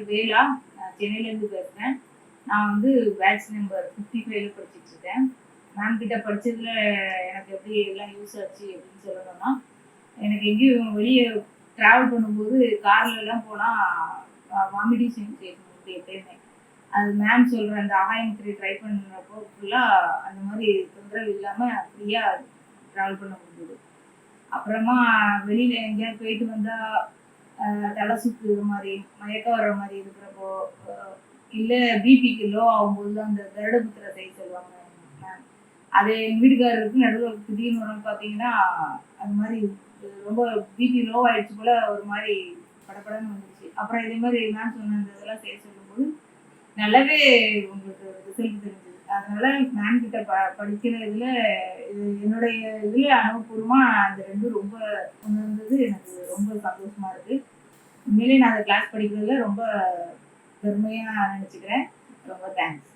பேர் வேலா. நான் சென்னையிலேருந்து பேசுகிறேன் நான் வந்து பேட்ச் நம்பர் ஃபிஃப்டி ஃபைவ்ல படிச்சுட்டு இருக்கேன் மேம் கிட்ட படிச்சதுல எனக்கு எப்படி எல்லாம் யூஸ் ஆச்சு அப்படின்னு சொல்லணும்னா எனக்கு எங்கேயும் வெளியே ட்ராவல் பண்ணும்போது கார்ல போனால் வாமிட்டிங் சென்சேஷன் உண்டு அது மேம் சொல்கிற அந்த ஆகாயம் த்ரீ ட்ரை பண்ணுறப்போ ஃபுல்லாக அந்த மாதிரி தொந்தரவு இல்லாமல் ஃப்ரீயாக ட்ராவல் பண்ண முடியுது அப்புறமா வெளியில் எங்கேயாவது போயிட்டு வந்தால் தலை சுற்றுற மாதிரி மயக்கம் வர்ற மாதிரி இருக்கிறப்போ இல்லை பிபிக்கு லோ ஆகும்போது அந்த கருடபுத்திர தை சொல்லுவாங்க. அது எங்கள் வீட்டுக்காரருக்கு நடுவில் திடீர்னு வரும்னு பார்த்தீங்கன்னா அது மாதிரி ரொம்ப பிபி லோ ஆயிடுச்சு போல ஒரு மாதிரி படபடன்னு வந்துச்சு அப்புறம் இதே மாதிரி நான் சொன்ன அந்த இதெல்லாம் செய்ய சொல்லும்போது நல்லாவே உங்களுக்கு ரிசல்ட் தெரிஞ்சது. அதனால மேம் கிட்ட ப படிக்கிற இதில் இது என்னுடைய இதில் அனுபவபூர்வமாக அந்த ரெண்டும் ரொம்ப வந்து எனக்கு ரொம்ப சந்தோஷமா இருக்கு. உண்மையிலேயே நான் அந்த கிளாஸ் படிக்கிறதுல ரொம்ப பெருமையாக நினச்சிக்கிறேன். ரொம்ப தேங்க்ஸ்